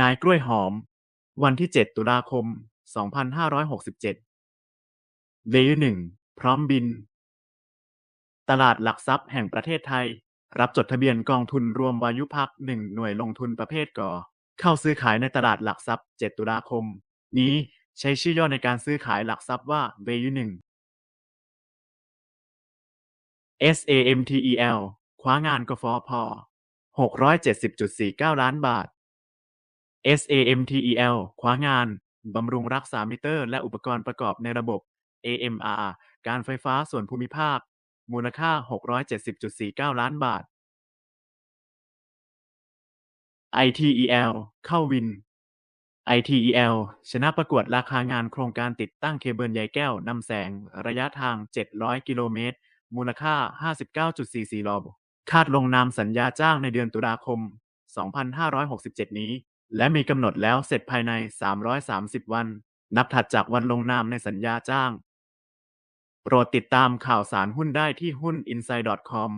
นายกล้วยหอม วันที่ 7 ตุลาคม 2567 เลย์หนึ่งพร้อมบิน ตลาดหลักทรัพย์แห่งประเทศไทย รับจดทะเบียนกองทุนรวมวายุพักหนึ่งหน่วยลงทุนประเภทกอเข้าซื้อขายในตลาดหลักทรัพย์ 7 ตุลาคม นี้ใช้ชื่อย่อในการซื้อขายหลักทรัพย์ว่าเวยุหนึ่ง SAMTEL คว้างานกฟผ670.49 ล้านบาท SAMTEL คว้างานบำรุงรักษามิเตอร์ และอุปกรณ์ประกอบในระบบ AMR การไฟฟ้าส่วนภูมิภาค มูลค่า 670.49 ล้านบาท ITEL เข้าวิน ITEL ชนะประกวดราคางานโครงการติดตั้งเคเบิลใยแก้วนำแสง ระยะทาง 700 กิโลเมตร มูลค่า 59.44ลอบคาดลงนามสัญญาจ้างในเดือนตุลาคม 2567 นี้ และมีกำหนดแล้วเสร็จภายใน 330 วัน นับถัดจากวันลงนามในสัญญาจ้าง โปรดติดตามข่าวสารหุ้นได้ที่หุ้น inside.com